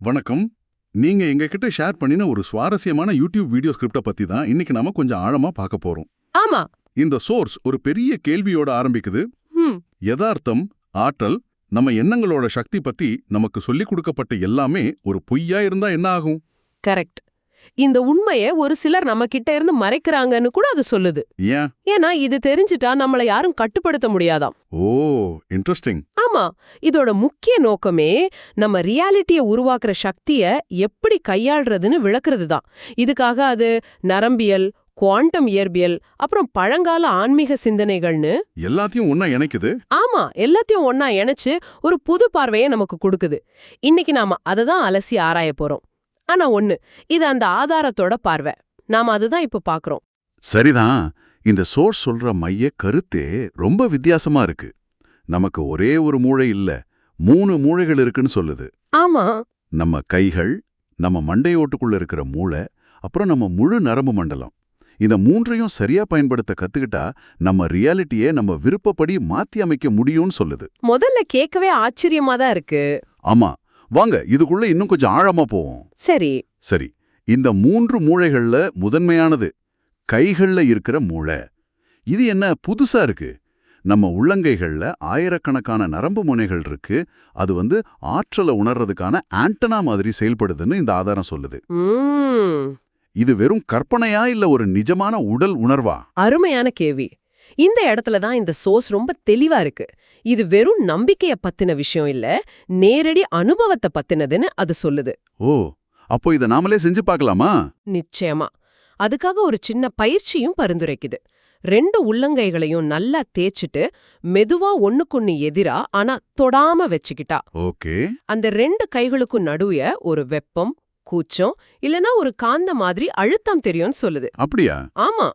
வணக்கம். நீங்க எங்க கிட்ட ஷேர் பண்ணின ஒரு சுவாரஸ்யமான யூடியூப் வீடியோ ஸ்கிரிப்ட பத்தி தான் இன்னைக்கு நாம கொஞ்சம் ஆழமா பார்க்க போறோம். ஆமா. இந்த சோர்ஸ் ஒரு பெரிய கேள்வியோட ஆரம்பிக்குது. யதார்த்தம் ஆற்றல் நம்ம எண்ணங்களோட சக்தி பத்தி நமக்கு சொல்லிக் கொடுக்கப்பட்ட எல்லாமே ஒரு பொய்யா இருந்தா என்ன ஆகும்? கரெக்ட். இந்த உண்மைய ஒரு சிலர் நம்ம கிட்ட இருந்து மறைக்கிறாங்கன்னு கூட அது சொல்லுது. ஏன்? ஏன்னா இது தெரிஞ்சுட்டா நம்மள யாரும் கட்டுப்படுத்த முடியாதாம். ஓ இன்ட்ரெஸ்டிங் ஆமா இதோட முக்கிய நோக்கமே நம்ம ரியாலிட்டிய உருவாக்குற சக்திய எப்படி கையாள்றதுன்னு விளக்குறது தான் இதுக்காக அது நரம்பியல் குவாண்டம் இயற்பியல் அப்புறம் பழங்கால ஆன்மீக சிந்தனைகள்னு எல்லாத்தையும் ஒன்னா இணைக்குது? ஆமா எல்லாத்தையும் ஒன்னா இணைச்சு ஒரு புது பார்வையை நமக்கு கொடுக்குது. இன்னைக்கு நாம அதை தான் அலசி ஆராய போறோம். ஆனா ஒண்ணு இது அந்த ஆதாரத்தோட பார்வை. நாம அதுதான் இப்ப பாக்குறோம். சரிதான். இந்த சோர்ஸ் சொல்ற மைய கருத்தே ரொம்ப வித்தியாசமா இருக்கு. நமக்கு ஒரே ஒரு மூளை இல்ல மூணு மூளைகள் இருக்குன்னு சொல்லுது. ஆமா. நம்ம கைகள் நம்ம மண்டையோட்டுக்குள்ள இருக்கிற மூளை அப்புறம் நம்ம முழு நரம்பு மண்டலம். இந்த மூன்றையும் சரியா பயன்படுத்த கத்துக்கிட்டா நம்ம ரியாலிட்டியே நம்ம விருப்பப்படி மாத்தி அமைக்க முடியும்னு சொல்லுது. முதல்ல கேட்கவே ஆச்சரியமா தான் இருக்கு. ஆமா. வாங்க இதுக்குள்ள இன்னும் கொஞ்சம் ஆழமா போவோம். சரி. சரி இந்த மூன்று மூளைகள்ல முதன்மையானது கைகள்ல இருக்கிற மூளை. இது என்ன புதுசா இருக்கு? நம்ம உள்ளங்கைகள்ல ஆயிரக்கணக்கான நரம்பு முனைகள் இருக்கு. அது வந்து ஆற்றலை உணர்றதுக்கான ஆண்டனா மாதிரி செயல்படுதுன்னு இந்த ஆதாரம் சொல்லுது. இது வெறும் கற்பனையா இல்ல ஒரு நிஜமான உடல் உணர்வா? அருமையான கேள்வி. இந்த இடத்துல தான் இந்த சோர்ஸ் ரொம்ப தெளிவா இருக்கு. இது வெறும் நம்பிக்கைய பத்தின விஷயம் இல்ல நேரடி அனுபவத்தை பத்தினதுன்னு அது சொல்லுது. ஓ அப்போ இத நாமளே செஞ்சு பார்க்கலாமா? நிச்சயமா. அதுக்காக ஒரு சின்ன பயிற்சியும் பரிந்துரைக்குது. ரெண்டு உள்ளங்கைகளையும் நல்லா தேய்ச்சிட்டு மெதுவா ஒண்ணுக்கொன்னு எதிரா ஆனா தொடாம வச்சுக்கிட்டா. ஓகே. அந்த ரெண்டு கைகளுக்கும் நடுவே ஒரு வெப்பம் கூச்சம் இல்லனா ஒரு காந்த மாதிரி அழுத்தம் தெரியும்னு சொல்லுது. அப்படியா? ஆமா.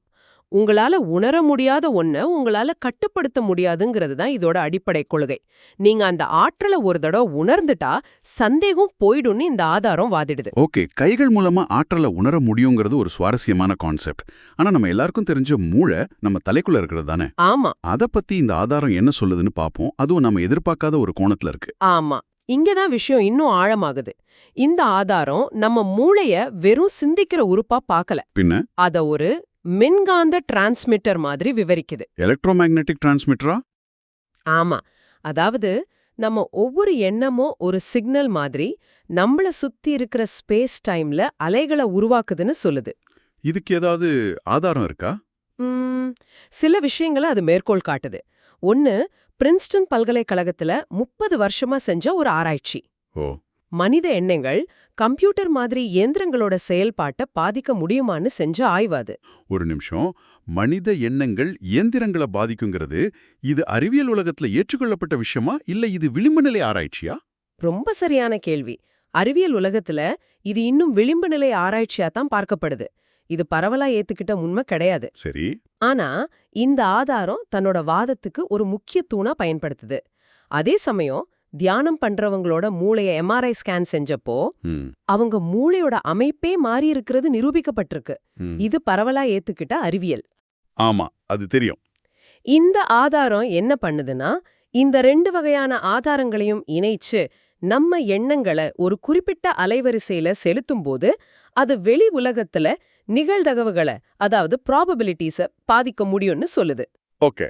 உங்களால உணர முடியாத ஒன்ன உங்களால கட்டுப்படுத்த முடியாதுங்கிறது தான் இதோட அடிப்படை கொள்கை. நீங்க அந்த ஆற்றலை ஒரு தடவை உணர்ந்துட்டா சந்தேகம் போயிடும்னு இந்த ஆதாரம் வாதிடுது. ஓகே கைகள் மூலமா ஆற்றலை உணர முடியுங்கிறது ஒரு சுவாரஸ்யமான கான்செப்ட். ஆனா நம்ம எல்லாருக்கும் தெரிஞ்ச மூளை நம்ம தலைக்குள்ள இருக்கிறது தானே? ஆமா. அத பத்தி இந்த ஆதாரம் என்ன சொல்லுதுன்னு பாப்போம். அதுவும் நம்ம எதிர்பார்க்காத ஒரு கோணத்துல இருக்கு. ஆமா. இங்கதான் விஷயம் இன்னும் ஆழமாகுது. இந்த ஆதாரம் நம்ம மூளைய வெறும் சிந்திக்கிற உறுப்பா பார்க்கல பின்ன? அத ஒரு மின்காந்த டிரான்ஸ்மிட்டர் மாதிரி விவரிக்குது. எலக்ட்ரோமேக்னெட்டிக் டிரான்ஸ்மிட்டரா? ஆமா. அதாவது நம்ம ஒவ்வொரு எண்ணமும் ஒரு சிக்னல் மாதிரி நம்மள சுத்தி இருக்கிற ஸ்பேஸ் டைம்ல அலைகளை உருவாக்குதுன்னு சொல்லுது. இதுக்கு ஏதாவது ஆதாரம் இருக்கா? சில விஷயங்களை அது மேற்கோள் காட்டுது. ஒன்னு பிரின்ஸ்டன் பல்கலைக்கழகத்துல முப்பது வருஷமா செஞ்ச ஒரு ஆராய்ச்சி. ஓ. மனித எண்ணங்கள் கம்ப்யூட்டர் மாதிரி இயந்திரங்களோட செயல்பாட்டை பாதிக்க முடியுமான்னு செஞ்ச ஆய்வு அது. ஒரு நிமிஷம். மனித எண்ணங்கள் இயந்திரங்களை பாதிக்குங்கிறது இது அறிவியல் உலகத்துல ஏற்றுக்கொள்ளப்பட்ட விஷயமா இல்ல இது விளிம்பு நிலை ஆராய்ச்சியா? ரொம்ப சரியான கேள்வி. அறிவியல் உலகத்துல இது இன்னும் விளிம்பு நிலை ஆராய்ச்சியா தான் பார்க்கப்படுது. இது பரவலா ஏத்துக்கிட்ட உண்மை கிடையாது. சரி. ஆனா இந்த ஆதாரம் தன்னோட வாதத்துக்கு ஒரு முக்கிய தூணா பயன்படுத்துது. அதே சமயம் தியானம் பண்றவங்களோட மூளைய எம்ஆர்ஐ ஸ்கேன் செஞ்சப்போ அவங்க மூளையோட அமைப்பே மாறி இருக்கிறது நிரூபிக்கப்பட்டிருக்கு. இது பரவலா ஏத்துக்கிட்ட அறிவியல். ஆமா அது தெரியும். இந்த ஆதாரம் என்ன பண்ணுதுன்னா இந்த ரெண்டு வகையான ஆதாரங்களையும் இணைச்சு நம்ம எண்ணங்களை ஒரு குறிப்பிட்ட அலைவரிசையில செலுத்தும்போது அது வெளி உலகத்துல நிகழ்தகவுகளை அதாவது ப்ராபபிலிட்டிஸ பாதிக்க முடியும்னு சொல்லுது. ஓகே.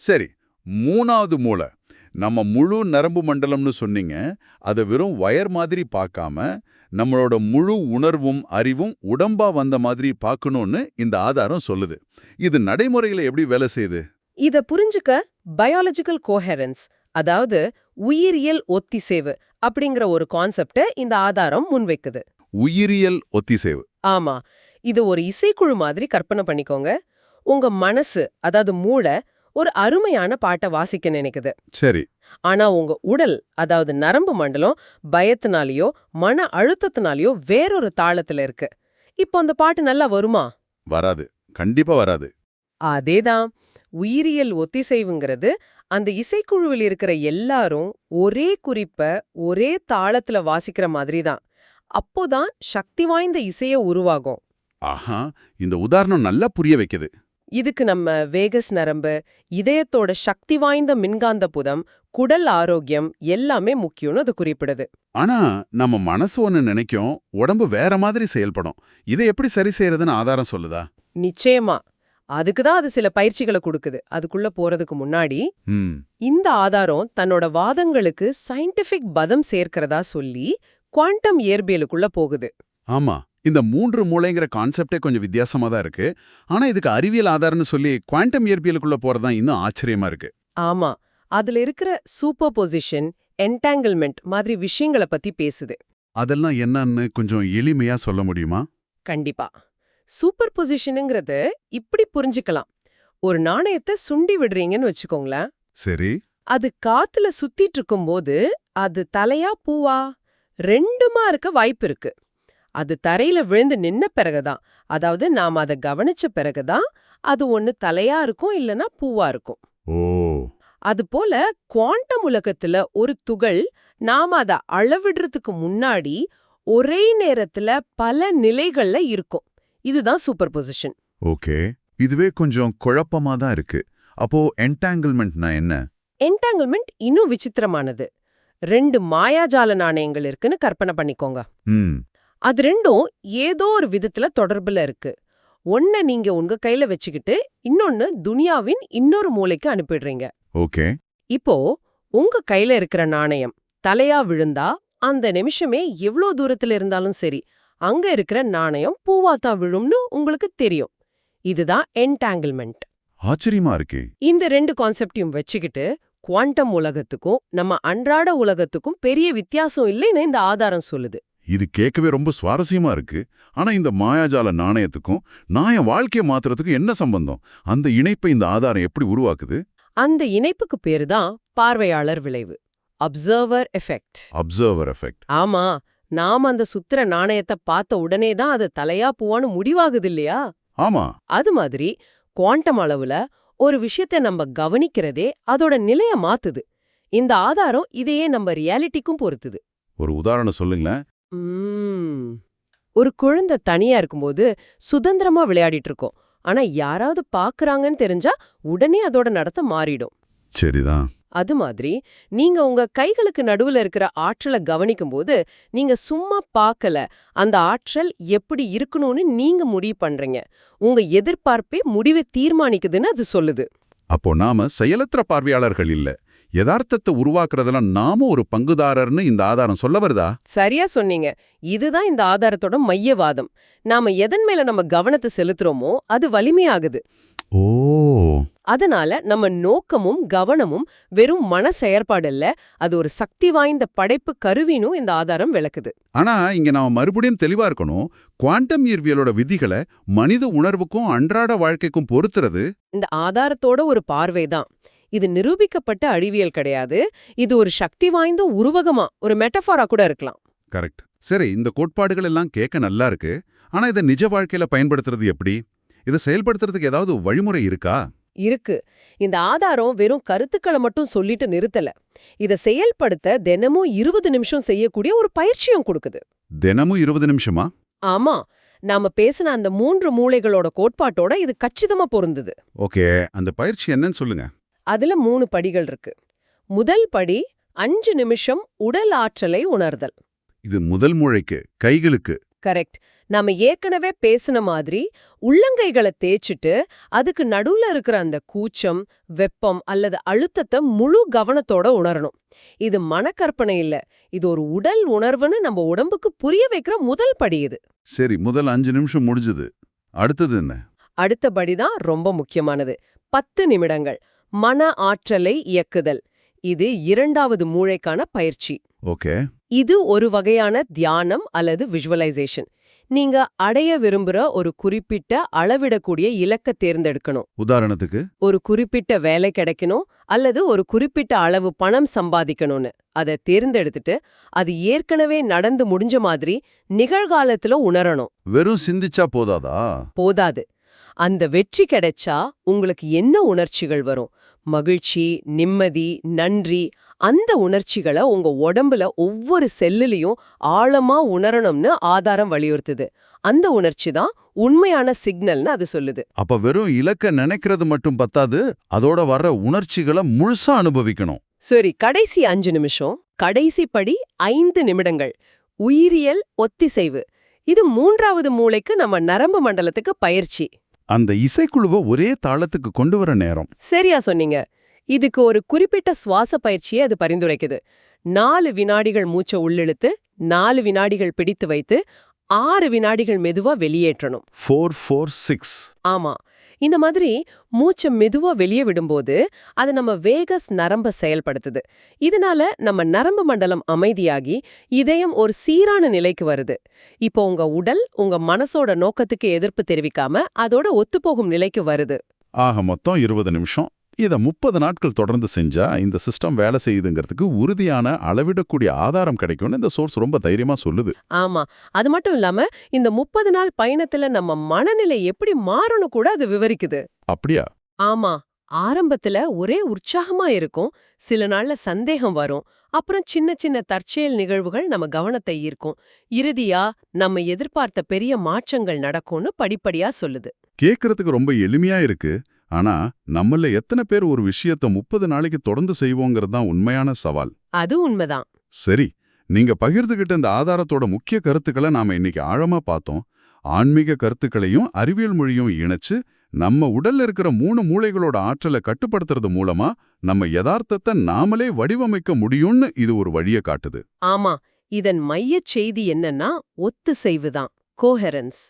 சரி மூணாவது மூளை. நம்ம முழு நரம்பு மண்டலம்னு சொன்னீங்க அதை வெறும் வயர் மாதிரி பார்க்காம நம்மளோட முழு உணர்வும் அறிவும் உடம்பா வந்த மாதிரி பார்க்கணும்னு இந்த ஆதாரம் சொல்லுது. இது நடைமுறையில எப்படி வேலை செய்யுது? இத புரிஞ்சுக்க பயாலஜிக்கல் கோஹெரன்ஸ் அதாவது உயிரியல் ஒத்திசைவு அப்படிங்கிற ஒரு கான்செப்ட இந்த ஆதாரம் முன்வைக்குது. உயிரியல் ஒத்திசைவு. ஆமா. இது ஒரு இசைக்குழு மாதிரி கற்பனை பண்ணிக்கோங்க. உங்க மனசு அதாவது மூளை ஒரு அருமையான பாட்டை வாசிக்க நினைக்குது. சரி. ஆனா உங்க உடல் அதாவது நரம்பு மண்டலம் பயத்தினாலேயோ மன அழுத்தத்தினாலேயோ வேறொரு தாளத்துல இருக்கு. இப்போ அந்த பாட்டு நல்லா வருமா? வராது. கண்டிப்பா வராது. அதேதான். உயிரியல் ஒத்திசைவுங்கிறது அந்த இசைக்குழுவில் இருக்கிற எல்லாரும் ஒரே குறிப்ப ஒரே தாளத்துல வாசிக்கிற மாதிரி தான் அப்போதான் சக்தி வாய்ந்த இசைய உருவாகும். ஆஹா. இந்த உதாரணம் நல்லா புரிய வைக்குது. இதுக்கு நம்ம வேகஸ் நரம்பு இதயத்தோட சக்தி வாய்ந்த மின்காந்த புதம் குடல் ஆரோக்கியம் எல்லாமே முக்கியம்னு அது குறிப்பிடுது. ஆனா நம்ம மனசு ஒன்னு நினைக்கும் உடம்பு வேற மாதிரி செயல்படும். இதை எப்படி சரி செய்யறதுன்னு ஆதாரம் சொல்லுதா? நிச்சயமா. அதுக்கு தான் அது சில பயிற்சிகளை கொடுக்குது. அதுக்குள்ள போறதுக்கு முன்னாடி இந்த ஆதாரம் தன்னோட வாதங்களுக்கு சயின்டிஃபிக் பதம் சேர்க்கிறதா சொல்லி குவாண்டம் இயற்பியலுக்குள்ள போகுது. ஆமா. இந்த மூன்று மூளைங்கிற கான்செப்டே கொஞ்சம் வித்தியாசமா தான் இருக்கு. ஆனா இதுக்கு அறிவியல் ஆதாரம்னு சொல்லி குவாண்டம் இயற்பியலுக்குள்ள போறதுதான் இன்னும் ஆச்சரியமா இருக்கு. ஆமா. அதுல இருக்கிற சூப்பர் பொசிஷன் என்டாங்கிள்மெண்ட் மாதிரி விஷயங்களை பத்தி பேசுது. அதெல்லாம் என்னன்னு கொஞ்சம் எளிமையா சொல்ல முடியுமா? கண்டிப்பா. சூப்பர் பொசிஷனுங்கிறது இப்படி புரிஞ்சுக்கலாம். ஒரு நாணயத்தை சுண்டி விடுறீங்கன்னு வச்சுக்கோங்களேன். சரி. அது காத்துல சுத்திட்டு இருக்கும்போது அது தலையா பூவா? ரெண்டுமா இருக்க வாய்ப்பு இருக்கு. அது தரையில விழுந்து நின்ன பிறகுதான். அதாவது நாம அதை கவனிச்ச பிறகுதான் அது ஒண்ணு தலையா இருக்கும் இல்லனா பூவா இருக்கும். ஓ. அதுபோல குவாண்டம் உலகத்துல ஒரு துகள் நாம அத அளவிடுறதுக்கு முன்னாடி ஒரே நேரத்துல பல நிலைகள்ல இருக்கும். இதுதான் சூப்பர் பொசிஷன் ஓகே. இதுவே கொஞ்சம் குழப்பமா தான் இருக்கு. அப்போ என்டாங்கிள்மெண்ட்னா என்ன? என்டாங்கிள்மெண்ட் இன்னும் விசித்திரமானது. ரெண்டு மாயாஜால நாணயங்கள் இருக்குன்னு கற்பனை பண்ணிக்கோங்க. அது ரெண்டும் ஏதோ ஒரு விதத்துல தொடர்புல இருக்கு. ஒன்ன நீங்க உங்க கையில வச்சுக்கிட்டு இன்னொன்னு துனியாவின் இன்னொரு மூலைக்கு அனுப்பிடுறீங்க. ஓகே. இப்போ உங்க கையில இருக்கிற நாணயம் தலையா விழுந்தா அந்த நிமிஷமே எவ்ளோ தூரத்துல இருந்தாலும் சரி அங்க இருக்கிற நாணயம் பூவாத்தான் விழும்னு உங்களுக்கு தெரியும். இதுதான் என்டாங்கிள்மெண்ட் ஆச்சரியமா இருக்கே. இந்த ரெண்டு கான்செப்டையும் வச்சுக்கிட்டு குவாண்டம் உலகத்துக்கும் நம்ம அன்றாட உலகத்துக்கும் பெரிய வித்தியாசம் இல்லைன்னு இந்த ஆதாரம் சொல்லுது. இது கேட்கவே ரொம்ப சுவாரஸ்யமா இருக்கு. ஆனா இந்த மாயாஜால நாணயத்துக்கும் நான் என் வாழ்க்கையை மாத்துறதுக்கும் என்ன சம்பந்தம்? அந்த இணைப்பை இந்த ஆதாரம் எப்படி உருவாக்குது? அந்த இணைப்புக்கு பேரு தான் பார்வையாளர் விளைவு. அப்சர்வர் எஃபெக்ட் அப்சர்வர் எஃபெக்ட் ஆமா நாம அந்த சுத்திர நாணயத்தை பார்த்த உடனே தான் அது தலையா பூவான்னு முடிவாகுது இல்லையா? ஆமா. அது மாதிரி குவாண்டம் அளவுல ஒரு விஷயத்தை நம்ம கவனிக்கிறதே அதோட நிலைய மாத்துது. இந்த ஆதாரம் இதையே நம்ம ரியாலிட்டிக்கும் பொறுத்துது ஒரு உதாரணம் சொல்லுங்களேன். ஒரு குழந்தை தனியா இருக்கும்போது சுதந்திரமா விளையாடிட்டு இருக்கோம் ஆனா யாராவது பாக்குறாங்கன்னு தெரிஞ்சா உடனே அதோட நடத்தை மாறிடும். சரிதான். அது மாதிரி நீங்க உங்க கைகளுக்கு நடுவுல இருக்கிற ஆற்றலை கவனிக்கும்போது நீங்க சும்மா பார்க்கல அந்த ஆற்றல் எப்படி இருக்கணும்னு நீங்க முடிவு பண்றீங்க. உங்க எதிர்பார்ப்பே முடிவை தீர்மானிக்குதுன்னு அது சொல்லுது. அப்போ நாம செயலற்ற பார்வையாளர்கள் இல்ல. யதார்த்தத்தை உருவாக்குறதுல நாம ஒரு பங்குதாரர்னு இந்த ஆதாரம் சொல்ல வருதா? சரியா சொன்னீங்க. இதுதான் இந்த ஆதாரத்தோட மையவாதம். நாம எதன் மேல நம்ம கவனத்தை செலுத்துறோமோ அது வலிமையாகுது. ஓ. அதனால நம்ம நோக்கமும் கவனமும் வெறும் மன செயற்பாடு இல்ல அது ஒரு சக்தி வாய்ந்த படைப்பு கருவினும் இந்த ஆதாரம் விளக்குது. ஆனா இங்க நாம மறுபடியும் தெளிவா இருக்கணும். குவாண்டம் இயற்பியலோட விதிகளை மனித உணர்வுக்கும் அன்றாட வாழ்க்கைக்கும் பொருத்துறது? இந்த ஆதாரத்தோட ஒரு பார்வைதான் இது நிரூபிக்கப்பட்ட அறிவியல் கிடையாது. இது ஒரு சக்தி வாய்ந்த உருவகமா ஒரு மெட்டஃபாரா கூட இருக்கலாம். கரெக்ட். சரி இந்த கோட்பாடுகள் எல்லாம் கேட்க நல்லா இருக்கு. ஆனா இதை நிஜ வாழ்க்கையில பயன்படுத்துறது எப்படி? இதை செயல்படுத்துறதுக்கு ஏதாவது வழிமுறை இருக்கா? இருக்கு. இந்த ஆதாரம் வெறும் கருத்துக்களை மட்டும் சொல்லிட்டு நிறுத்தல. இத செயல்படுத்த தினமும் இருபது நிமிஷம் செய்யக்கூடிய ஒரு பயிற்சியும் கொடுக்குது. தினமும் இருபது நிமிஷமா? ஆமா. நாம பேசின அந்த மூன்று மூளைகளோட கோட்பாட்டோட இது கச்சிதமா பொருந்தது. ஓகே அந்த பயிற்சி என்னன்னு சொல்லுங்க. அதுல மூணு படிகள் இருக்கு. முதல் படி அஞ்சு நிமிஷம் உடல் ஆற்றலை உணர்தல். இது முதல் மூளைக்கு கைகளுக்கு. கரெக்ட். நாம ஏற்கனவே பேசின மாதிரி உள்ளங்கைகளை தேய்ச்சிட்டு அதுக்கு நடுவுல இருக்கிற அந்த கூச்சம் வெப்பம் அல்லது அழுத்தத்தை முழு கவனத்தோட உணரணும். இது மனக்கற்பனை இல்ல. இது ஒரு உடல் உணர்வுன்னு நம்ம உடம்புக்கு புரிய வைக்கிற முதல் படி இது. சரி முதல் அஞ்சு நிமிஷம் முடிஞ்சது. அடுத்தது என்ன? அடுத்தபடி தான் ரொம்ப முக்கியமானது. பத்து நிமிடங்கள். மன ஆற்றலை இயக்குதல். இது இரண்டாவது மூளைக்கான பயிற்சி. ஓகே. இது ஒரு வகையான தியானம் அல்லது விஷுவலைசேஷன் நீங்க அடைய விரும்புற ஒரு குறிப்பிட்ட அளவிடக்கூடிய இலக்க தேர்ந்தெடுக்கணும். உதாரணத்துக்கு? ஒரு குறிப்பிட்ட வேலை கிடைக்கணும் அல்லது ஒரு குறிப்பிட்ட அளவு பணம் சம்பாதிக்கணும்னு. அதை தேர்ந்தெடுத்துட்டு அது ஏற்கனவே நடந்து முடிஞ்ச மாதிரி நிகழ்காலத்துல உணரணும். வெறும் சிந்திச்சா போதாதா? போதாது. அந்த வெற்றி கிடைச்சா உங்களுக்கு என்ன உணர்ச்சிகள் வரும்? மகிழ்ச்சி நிம்மதி நன்றி அந்த உணர்ச்சிகளை உங்க உடம்புல ஒவ்வொரு செல்லுலயும் ஆழமா உணரணும்னு ஆதாரம் வலியுறுத்துது. அந்த உணர்ச்சி தான் உண்மையான சிக்னல்னு அது சொல்லுது. அப்ப வெறும் இலக்க நினைக்கிறது மட்டும் பத்தாது அதோட வர்ற உணர்ச்சிகளை முழுசா அனுபவிக்கணும். சரி கடைசி அஞ்சு நிமிஷம். கடைசி படி ஐந்து நிமிடங்கள். உயிரியல் ஒத்திசைவு. இது மூன்றாவது மூளைக்கு நம்ம நரம்பு மண்டலத்துக்கு பயிற்சி. அந்த இசைக்குழுவை ஒரே தாளத்துக்கு கொண்டு வர நேரம். சரியா சொன்னீங்க. இதுக்கு ஒரு குறிப்பிட்ட சுவாச பயிற்சியை அது பரிந்துரைக்குது. நாலு வினாடிகள் மூச்சை உள்ளிழுத்து நாலு வினாடிகள் பிடித்து வைத்து ஆறு வினாடிகள் மெதுவா வெளியேற்றணும். ஃபோர் ஃபோர் சிக்ஸ் ஆமா. இந்த மாதிரி மூச்சை மெதுவா வெளியே விடும்போது அது நம்ம வேகஸ் நரம்ப செயல்படுத்துது. இதனால நம்ம நரம்பு மண்டலம் அமைதியாகி இதயம் ஒரு சீரான நிலைக்கு வருது. இப்போ உங்க உடல் உங்க மனசோட நோக்கத்துக்கு எதிர்ப்பு தெரிவிக்காம அதோட ஒத்துப்போகும் நிலைக்கு வருது. ஆக மொத்தம் இருபது நிமிஷம் இதை முப்பது நாட்கள் தொடர்ந்து செஞ்சா இந்த சிஸ்டம் வேலை செய்யுதுங்கிறதுக்கு உறுதியான அளவிடக்கூடிய ஆதாரம் கிடைக்கும்னு இந்த சோர்ஸ் ரொம்ப தைரியமா சொல்லுது. ஆமா. அது மட்டும் இல்லாம இந்த முப்பது நாள் பயணத்துல நம்ம மனநிலை எப்படி மாறணும் கூட அது விவரிக்குது. அப்படியா? ஆமா. ஆரம்பத்துல ஒரே உற்சாகமா இருக்கும். சில நாள்ல சந்தேகம் வரும். அப்புறம் சின்ன சின்ன தற்செயல் நிகழ்வுகள் நம்ம கவனத்தை ஈர்க்கும். இறுதியா நம்ம எதிர்பார்த்த பெரிய மாற்றங்கள் நடக்கும்னு படிப்படியா சொல்லுது. கேட்கறதுக்கு ரொம்ப எளிமையா இருக்கு. ஆனா நம்மள எத்தனை பேர் ஒரு விஷயத்த முப்பது நாளைக்கு தொடர்ந்து செய்வோங்கிறது தான் உண்மையான சவால். அது உண்மைதான். சரி நீங்க பகிர்ந்துகிட்ட இந்த ஆதாரத்தோட முக்கிய கருத்துக்களை நாம இன்னைக்கு ஆழமா பார்த்தோம். ஆன்மீக கருத்துக்களையும் அறிவியல் மொழியும் இணைச்சு நம்ம உடல்ல இருக்கிற மூணு மூளைகளோட ஆற்றலை கட்டுப்படுத்துறது மூலமா நம்ம யதார்த்தத்தை நாமளே வடிவமைக்க முடியும்னு இது ஒரு வழியை காட்டுது. ஆமா இதன் மையச் செய்தி என்னன்னா ஒத்துசைவுதான் கோஹெரன்ஸ்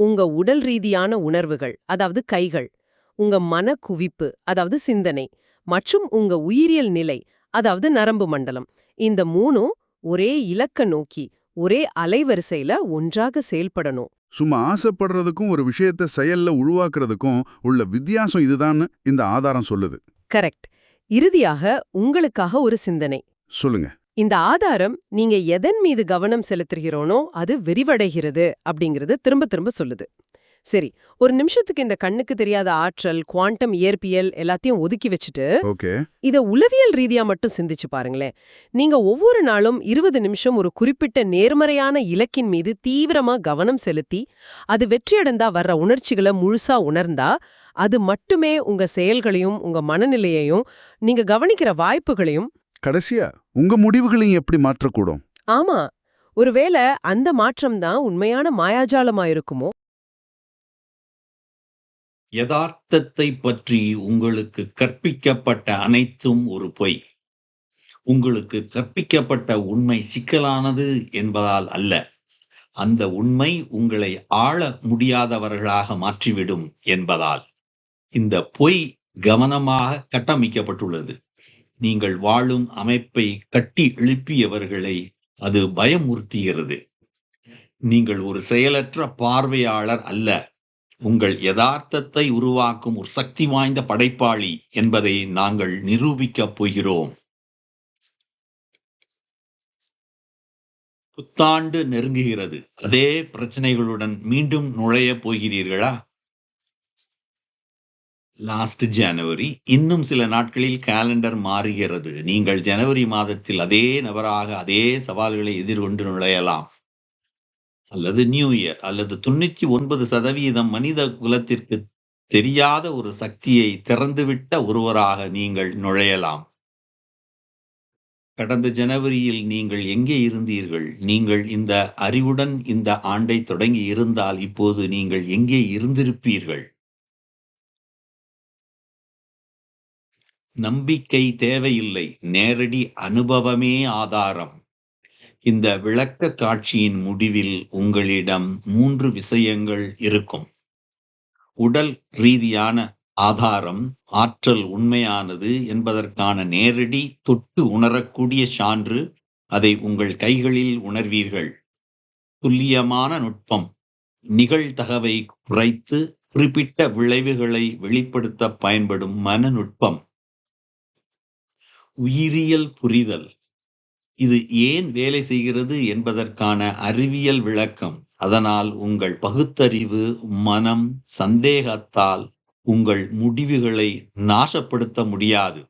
உங்க உடல் ரீதியான உணர்வுகள் அதாவது கைகள் உங்க மன குவிப்பு அதாவது சிந்தனை மற்றும் உங்க உயிரியல் நிலை அதாவது நரம்பு மண்டலம் இந்த மூணும் ஒரே இலக்க நோக்கி ஒரே அலைவரிசையில ஒன்றாக செயல்படணும். சும்மா ஆசைப்படுறதுக்கும் ஒரு விஷயத்தை செயல்ல உருவாக்குறதுக்கும் உள்ள வித்தியாசம் இதுதான்னு இந்த ஆதாரம் சொல்லுது. கரெக்ட். இறுதியாக உங்களுக்காக ஒரு சிந்தனை. சொல்லுங்க. இந்த ஆதாரம் நீங்க எதன் மீது கவனம் செலுத்துகிறோனோ அது விரிவடைகிறது அப்படிங்கறது திரும்ப திரும்ப சொல்லுது. சரி ஒரு நிமிஷத்துக்கு இந்த கண்ணுக்கு தெரியாத ஆற்றல் குவாண்டம் இயற்பியல் எல்லாத்தையும் ஒதுக்கி வச்சுட்டு இத உளவியல் ரீதியா மட்டும் சிந்திச்சு பாருங்களேன். நீங்க ஒவ்வொரு நாளும் இருபது நிமிஷம் ஒரு குறிப்பிட்ட நேர்மறையான இலக்கின் மீது தீவிரமா கவனம் செலுத்தி அது வெற்றியடைந்தா வர்ற உணர்ச்சிகளை முழுசா உணர்ந்தா அது மட்டுமே உங்க செயல்களையும் உங்க மனநிலையையும் நீங்க கவனிக்கிற வாய்ப்புகளையும் கடைசியா உங்க முடிவுகளையும் எப்படி மாற்றக்கூடும்? ஆமா. ஒருவேளை அந்த மாற்றம் தான் உண்மையான மாயாஜாலமா இருக்குமோ? யதார்த்தத்தை பற்றி உங்களுக்கு கற்பிக்கப்பட்ட அனைத்தும் ஒரு பொய். உங்களுக்கு கற்பிக்கப்பட்ட உண்மை சிக்கலானது என்பதால் அல்ல. அந்த உண்மை உங்களை ஆள முடியாதவர்களாக மாற்றிவிடும் என்பதால். இந்த பொய் கவனமாக கட்டமைக்கப்பட்டுள்ளது. நீங்கள் வாழும் அமைப்பை கட்டி எழுப்பியவர்களை அது பயமுறுத்துகிறது. நீங்கள் ஒரு செயலற்ற பார்வையாளர் அல்ல. உங்கள் யதார்த்தத்தை உருவாக்கும் ஒரு சக்தி வாய்ந்த படைப்பாளி என்பதை நாங்கள் நிரூபிக்கப் போகிறோம். புத்தாண்டு நெருங்குகிறது. அதே பிரச்சனைகளுடன் மீண்டும் நுழைய போகிறீர்களா? லாஸ்ட் ஜனவரி இன்னும் சில நாட்களில் கேலண்டர் மாறுகிறது. நீங்கள் ஜனவரி மாதத்தில் அதே நபராக அதே சவால்களை எதிர்கொண்டு நுழையலாம். அல்லது நியூ இயர் அல்லது தொண்ணூத்தி ஒன்பது சதவீதம் மனித குலத்திற்கு தெரியாத ஒரு சக்தியை திறந்துவிட்ட ஒருவராக நீங்கள் நுழையலாம். கடந்த ஜனவரியில் நீங்கள் எங்கே இருந்தீர்கள்? நீங்கள் இந்த அறிவுடன் இந்த ஆண்டை தொடங்கி இருந்தால் இப்போது நீங்கள் எங்கே இருந்திருப்பீர்கள்? நம்பிக்கை தேவையில்லை. நேரடி அனுபவமே ஆதாரம். இந்த விளக்க காட்சியின் முடிவில் உங்களிடம் மூன்று விஷயங்கள் இருக்கும். உடல் ரீதியான ஆதாரம் ஆற்றல் உண்மையானது என்பதற்கான நேரடி தொட்டு உணரக்கூடிய சான்று அதை உங்கள் கைகளில் உணர்வீர்கள். துல்லியமான நுட்பம் நிகழ்தகவை குறைத்து குறிப்பிட்ட விளைவுகளை வெளிப்படுத்த பயன்படும் மன நுட்பம். உயிரியல் புரிதல் இது ஏன் வேலை செய்கிறது என்பதற்கான அறிவியல் விளக்கம். அதனால் உங்கள் பகுத்தறிவு மனம் சந்தேகத்தால் உங்கள் முடிவுகளை நாசப்படுத்த முடியாது.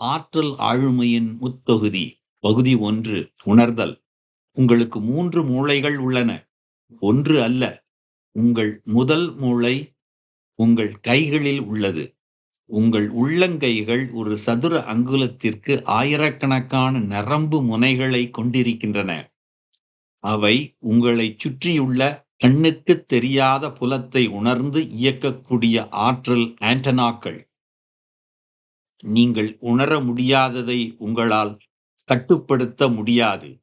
ஆற்றல் ஆளுமையின் முத்தொகுதி. பகுதி ஒன்று உணர்தல். உங்களுக்கு மூன்று மூளைகள் உள்ளன. ஒன்று அல்ல உங்கள் முதல் மூளை உங்கள் கைகளில் உள்ளது. உங்கள் உள்ளங்கைகள் ஒரு சதுர அங்குலத்திற்கு ஆயிரக்கணக்கான நரம்பு முனைகளை கொண்டிருக்கின்றன. அவை உங்களைச் சுற்றியுள்ள கண்ணுக்குத் தெரியாத புலத்தை உணர்ந்து இயக்கக்கூடிய ஆற்றல் ஆண்டனாக்கள். நீங்கள் உணர முடியாததை உங்களால் கட்டுப்படுத்த முடியாது.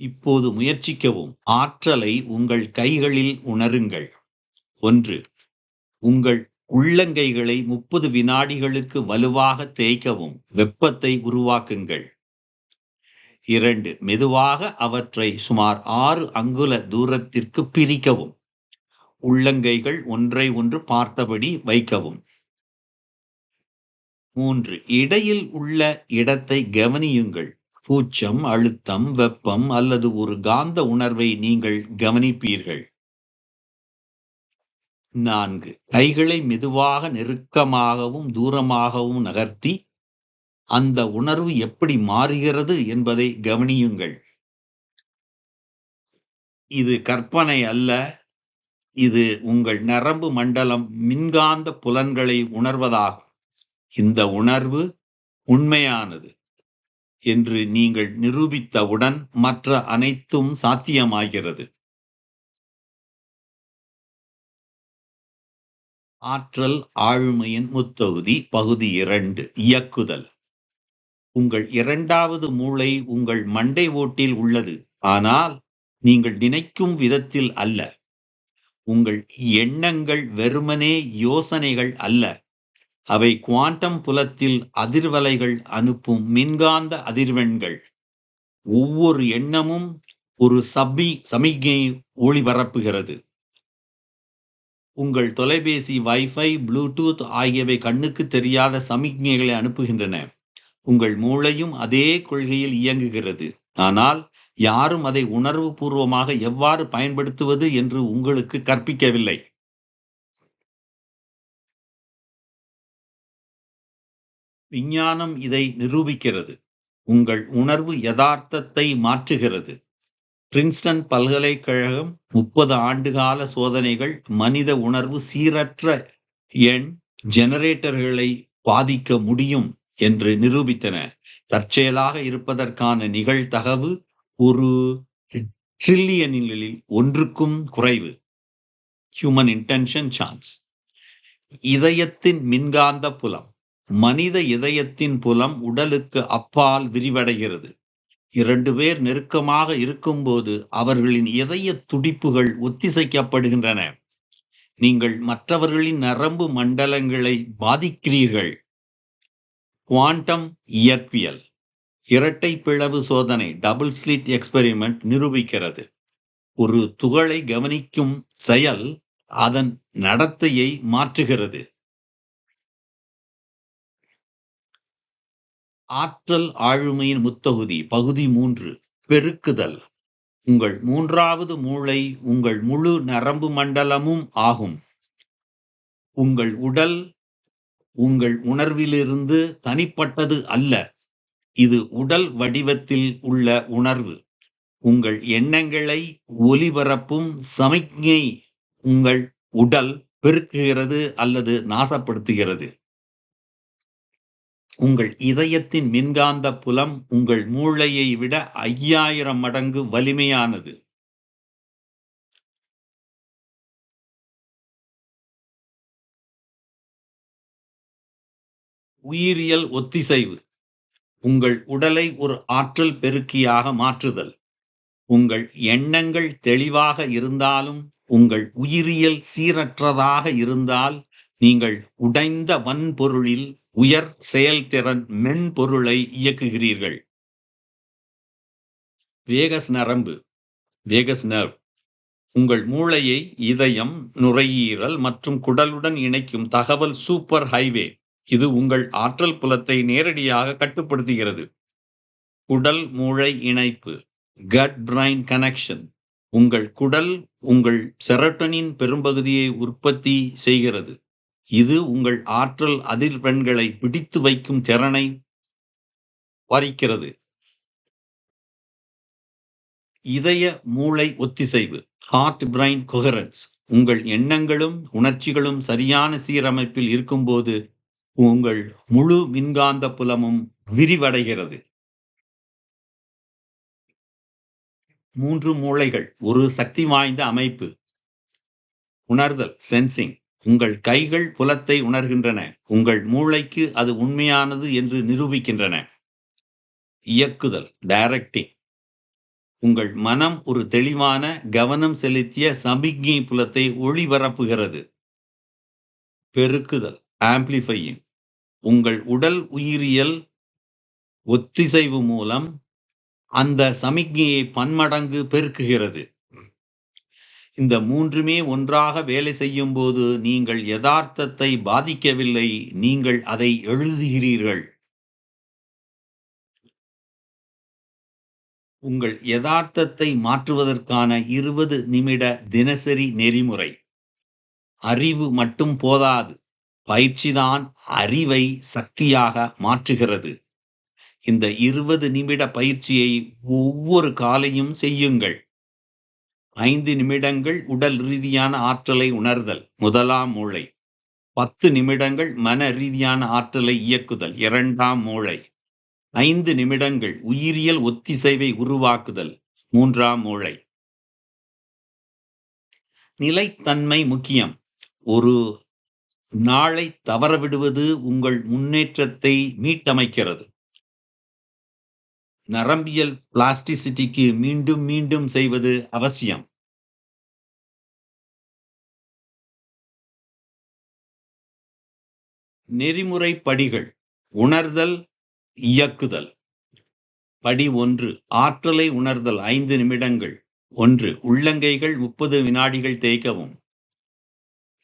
இப்போது முயற்சிக்கவும். ஆற்றலை உங்கள் கைகளில் உணருங்கள். ஒன்று உங்கள் உள்ளங்கைகளை முப்பது வினாடிகளுக்கு வலுவாக தேய்க்கவும் வெப்பத்தை உருவாக்குங்கள். இரண்டு மெதுவாக அவற்றை சுமார் ஆறு அங்குல தூரத்திற்கு பிரிக்கவும். உள்ளங்கைகள் ஒன்றை ஒன்று பார்த்தபடி வைக்கவும். மூன்று இடையில் உள்ள இடத்தை கவனியுங்கள். கூச்சம் அழுத்தம் வெப்பம் அல்லது ஒரு காந்த உணர்வை நீங்கள் கவனிப்பீர்கள். நான்கு. கைகளை மெதுவாக நெருக்கமாகவும் தூரமாகவும் நகர்த்தி அந்த உணர்வு எப்படி மாறுகிறது என்பதை கவனியுங்கள். இது கற்பனை அல்ல. இது உங்கள் நரம்பு மண்டலம் மின்காந்த புலன்களை உணர்வதாகும். இந்த உணர்வு உண்மையானது என்று நீங்கள் நிரூபித்தவுடன் மற்ற அனைத்தும் சாத்தியமாகிறது. ஆற்றல் ஆளுமையின் முத்தொகுதி பகுதி இரண்டு இயக்குதல். உங்கள் இரண்டாவது மூளை உங்கள் மண்டை ஓட்டில் உள்ளது. ஆனால் நீங்கள் நினைக்கும் விதத்தில் அல்ல. உங்கள் எண்ணங்கள் வெறுமனே யோசனைகள் அல்ல. அவை குவாண்டம் புலத்தில் அதிர்வலைகள் அனுப்பும் மின்காந்த அதிர்வெண்கள். ஒவ்வொரு எண்ணமும் ஒரு சபி சமிக்ஞை ஒளிபரப்புகிறது. உங்கள் தொலைபேசி வைஃபை ப்ளூடூத் ஆகியவை கண்ணுக்கு தெரியாத சமிக்ஞைகளை அனுப்புகின்றன. உங்கள் மூளையும் அதே கொள்கையில் இயங்குகிறது. ஆனால் யாரும் அதை உணர்வுபூர்வமாக எவ்வாறு பயன்படுத்துவது என்று உங்களுக்கு கற்பிக்கவில்லை. விஞ்ஞானம் இதை நிரூபிக்கிறது. உங்கள் உணர்வு யதார்த்தத்தை மாற்றுகிறது. பிரின்ஸ்டன் பல்கலைக்கழகம் முப்பது ஆண்டுகால சோதனைகள் மனித உணர்வு சீரற்ற எண் ஜெனரேட்டர்களை பாதிக்க முடியும் என்று நிரூபித்தன. தற்செயலாக இருப்பதற்கான நிகழ்தகவு ஒரு ட்ரில்லியனில் ஒன்றுக்கும் குறைவு. ஹியூமன் இன்டென்ஷன் சான்ஸ் இதயத்தின் மின்காந்த புலம். மனித இதயத்தின் புலம் உடலுக்கு அப்பால் விரிவடைகிறது. இரண்டு பேர் நெருக்கமாக இருக்கும்போது அவர்களின் இதய துடிப்புகள் ஒத்திசைக்கப்படுகின்றன. நீங்கள் மற்றவர்களின் நரம்பு மண்டலங்களை பாதிக்கிறீர்கள். குவாண்டம் இயற்பியல். இரட்டை பிளவு சோதனை டபுள் ஸ்லிட் எக்ஸ்பெரிமெண்ட் நிரூபிக்கிறது. ஒரு துகளை கவனிக்கும் செயல் அதன் நடத்தையை மாற்றுகிறது. ஆற்றல் ஆளுமையின் முத்தொகுதி பகுதி மூன்று பெருக்குதல். உங்கள் மூன்றாவது மூளை உங்கள் முழு நரம்பு மண்டலமும் ஆகும். உங்கள் உடல் உங்கள் உணர்விலிருந்து தனிப்பட்டது அல்ல. இது உடல் வடிவத்தில் உள்ள உணர்வு. உங்கள் எண்ணங்களை ஒலிபரப்பும் சமிக்ஞை உங்கள் உடல் பெருக்குகிறது அல்லது நாசப்படுத்துகிறது. உங்கள் இதயத்தின் மின்காந்த புலம் உங்கள் மூளையை விட ஐயாயிரம் மடங்கு வலிமையானது. உயிரியல் ஒத்திசைவு. உங்கள் உடலை ஒரு ஆற்றல் பெருக்கியாக மாற்றுதல். உங்கள் எண்ணங்கள் தெளிவாக இருந்தாலும் உங்கள் உயிரியல் சீரற்றதாக இருந்தால் நீங்கள் உடைந்த வன்பொருளில் உயர் செயல்திறன் மென்பொருளை இயக்குகிறீர்கள். வேகஸ் நரம்பு. Vagus nerve. உங்கள் மூளையை இதயம் நுரையீரல் மற்றும் குடலுடன் இணைக்கும் தகவல் சூப்பர் ஹைவே. இது உங்கள் ஆற்றல் புலத்தை நேரடியாக கட்டுப்படுத்துகிறது. குடல் மூளை இணைப்பு. Gut brain connection. உங்கள் குடல் உங்கள் செரட்டனின் பெரும்பகுதியை உற்பத்தி செய்கிறது. இது உங்கள் ஆற்றல் அதிர்வெண்களை பிடித்து வைக்கும் திறனை பறிக்கிறது. இதய மூளை ஒத்திசைவு ஹார்ட் பிரைன் கொஹரன்ஸ் உங்கள் எண்ணங்களும் உணர்ச்சிகளும் சரியான சீரமைப்பில் இருக்கும்போது உங்கள் முழு மின்காந்த புலமும் விரிவடைகிறது. மூன்று மூளைகள் ஒரு சக்தி வாய்ந்த அமைப்பு. உணர்தல் சென்சிங் உங்கள் கைகள் புலத்தை உணர்கின்றன. உங்கள் மூளைக்கு அது உண்மையானது என்று நிரூபிக்கின்றன. இயக்குதல் டைரக்டிங் உங்கள் மனம் ஒரு தெளிவான கவனம் செலுத்திய சமிக்ஞை புலத்தை ஒளிபரப்புகிறது. பெருக்குதல் ஆம்பிளிஃபையிங் உங்கள் உடல் உயிரியல் ஒத்திசைவு மூலம் அந்த சமிக்ஞையை பன்மடங்கு பெருக்குகிறது. இந்த மூன்றுமே ஒன்றாக வேலை செய்யும் போது நீங்கள் யதார்த்தத்தை பாதிக்கவில்லை நீங்கள் அதை எழுதுகிறீர்கள். உங்கள் யதார்த்தத்தை மாற்றுவதற்கான இருபது நிமிட தினசரி நெறிமுறை. அறிவு மட்டும் போதாது பயிற்சிதான் அறிவை சக்தியாக மாற்றுகிறது. இந்த இருபது நிமிட பயிற்சியை ஒவ்வொரு காலையும் செய்யுங்கள். ஐந்து நிமிடங்கள் உடல் ரீதியான ஆற்றலை உணர்தல் முதலாம் மூளை. பத்து நிமிடங்கள் மன ரீதியான ஆற்றலை இயக்குதல் இரண்டாம் மூளை. ஐந்து நிமிடங்கள் உயிரியல் ஒத்திசைவை உருவாக்குதல் மூன்றாம் மூளை. நிலைத்தன்மை முக்கியம். ஒரு நாளை தவறவிடுவது உங்கள் முன்னேற்றத்தை மீட்டமைக்கிறது. நரம்பியல் பிளாஸ்டிசிட்டிக்கு மீண்டும் மீண்டும் செய்வது அவசியம். நெறிமுறை படிகள் உணர்தல் இயக்குதல். படி ஒன்று ஆற்றலை உணர்தல் ஐந்து நிமிடங்கள். ஒன்று உள்ளங்கைகள் முப்பது வினாடிகள் தேய்க்கவும்.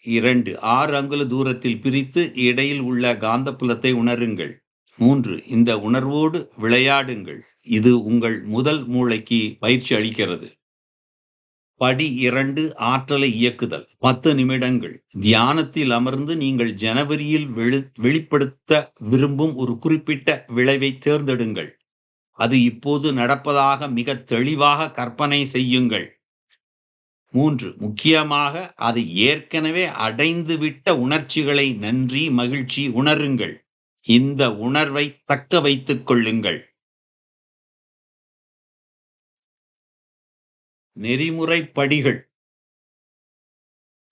இரண்டு ஆறு அங்குல தூரத்தில் பிரித்து இடையில் உள்ள காந்தப்புலத்தை உணருங்கள். மூன்று இந்த உணர்வோடு விளையாடுங்கள். இது உங்கள் முதல் மூளைக்கு பயிற்சி அளிக்கிறது. படி இரண்டு ஆற்றலை இயக்குதல். பத்து நிமிடங்கள். தியானத்தில் அமர்ந்து நீங்கள் ஜனவரியில் வெளி வெளிப்படுத்த விரும்பும் ஒரு குறிப்பிட்ட விளைவை தேர்ந்தெடுங்கள். அது இப்போது நடப்பதாக மிக தெளிவாக கற்பனை செய்யுங்கள். மூன்று முக்கியமாக அது ஏற்கனவே அடைந்துவிட்ட உணர்ச்சிகளை நன்றி மகிழ்ச்சி உணருங்கள். இந்த உணர்வை தக்க வைத்துக் கொள்ளுங்கள். நெறிமுறை படிகள்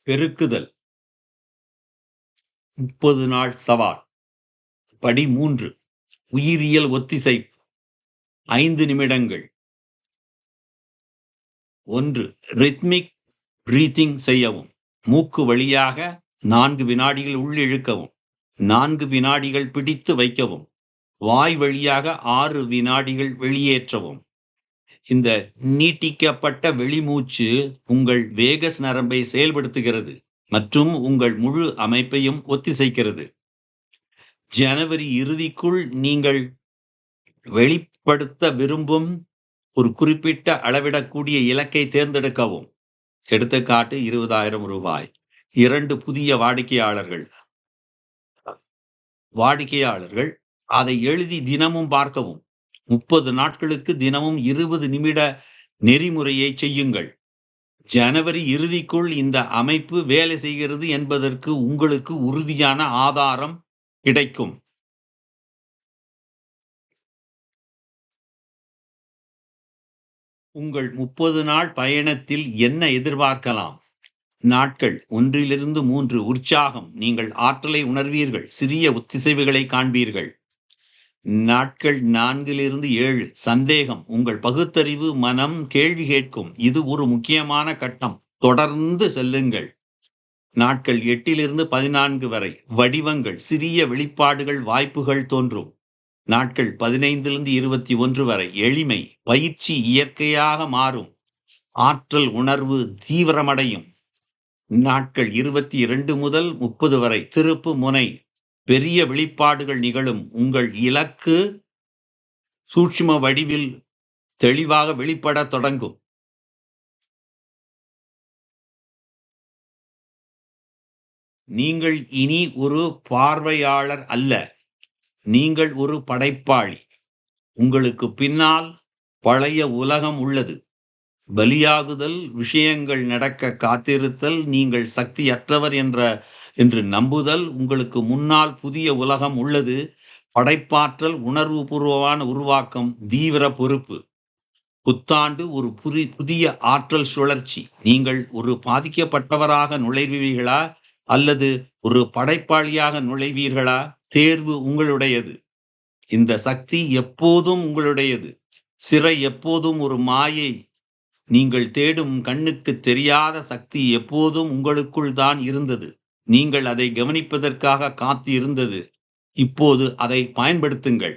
பெருக்குதல். முப்பது நாள் சவால். படி மூன்று. உயிரியல் ஒத்திசைப்பு. ஐந்து நிமிடங்கள். ஒன்று. ரித்மிக் பிரீத்திங் செய்யவும். மூக்கு வழியாக நான்கு வினாடிகள் உள்ளிழுக்கவும். நான்கு வினாடிகள் பிடித்து வைக்கவும். வாய் வழியாக ஆறு வினாடிகள் வெளியேற்றவும். இந்த நீட்டிக்கப்பட்ட வெளிமூச்சு உங்கள் வேகஸ் நரம்பை செயல்படுத்துகிறது மற்றும் உங்கள் முழு அமைப்பையும் ஒத்திசைக்கிறது. ஜனவரி இறுதிக்குள் நீங்கள் வெளிப்படுத்த விரும்பும் ஒரு குறிப்பிட்ட அளவிடக்கூடிய இலக்கை தேர்ந்தெடுக்கவும். எடுத்துக்காட்டு இருபதாயிரம் ரூபாய். இரண்டு புதிய வாடிக்கையாளர்கள். வாடிக்கையாளர்கள் அதை எழுதி தினமும் பார்க்கவும். முப்பது நாட்களுக்கு தினமும் இருபது நிமிட நெறிமுறையை செய்யுங்கள். ஜனவரி இறுதிக்குள் இந்த அமைப்பு வேலை செய்கிறது என்பதற்கு உங்களுக்கு உறுதியான ஆதாரம் கிடைக்கும். உங்கள் முப்பது நாள் பயணத்தில் என்ன எதிர்பார்க்கலாம்? நாட்கள் ஒன்றிலிருந்து மூன்று. உற்சாகம். நீங்கள் ஆற்றலை உணர்வீர்கள். சிறிய ஒத்திசைவுகளை காண்பீர்கள். நாட்கள் நான்கிலிருந்து ஏழு. சந்தேகம். உங்கள் பகுத்தறிவு மனம் கேள்வி கேட்கும். இது ஒரு முக்கியமான கட்டம். தொடர்ந்து செல்லுங்கள். நாட்கள் எட்டிலிருந்து பதினான்கு வரை. வடிவங்கள். சிறிய வெளிப்பாடுகள் வாய்ப்புகள் தோன்றும். நாட்கள் பதினைந்திலிருந்து இருபத்தி ஒன்று வரை. எளிமை. பயிற்சி இயற்கையாக மாறும். ஆற்றல் உணர்வு தீவிரமடையும். நாட்கள் இருபத்தி இரண்டு முதல் முப்பது வரை. திருப்பு முனை. பெரிய வெளிப்பாடுகள் நிகழும். உங்கள் இலக்கு சூட்சும வடிவில் தெளிவாக வெளிப்படத் தொடங்கும். நீங்கள் இனி ஒரு பார்வையாளர் அல்ல. நீங்கள் ஒரு படைப்பாளி. உங்களுக்கு பின்னால் பழைய உலகம் உள்ளது. பலியாகுதல் விஷயங்கள் நடக்க காத்திருத்தல் நீங்கள் சக்தியற்றவர் என்ற என்று நம்புதல் உங்களுக்கு முன்னால் புதிய உலகம் உள்ளது. படைப்பாற்றல் உணர்வுபூர்வமான உருவாக்கம் தீவிர பொறுப்பு. புத்தாண்டு ஒரு புரி புதிய ஆற்றல் சுழற்சி. நீங்கள் ஒரு பாதிக்கப்பட்டவராக நுழைவீர்களா? அல்லது ஒரு படைப்பாளியாக நுழைவீர்களா? தேர்வு உங்களுடையது. இந்த சக்தி எப்போதும் உங்களுடையது. சிறை எப்போதும் ஒரு மாயை. நீங்கள் தேடும் கண்ணுக்கு தெரியாத சக்தி எப்போதும் உங்களுக்குள் தான் இருந்தது. நீங்கள் அதை கவனிப்பதற்காக காத்து இருந்தது இப்போது அதை பயன்படுத்துங்கள்.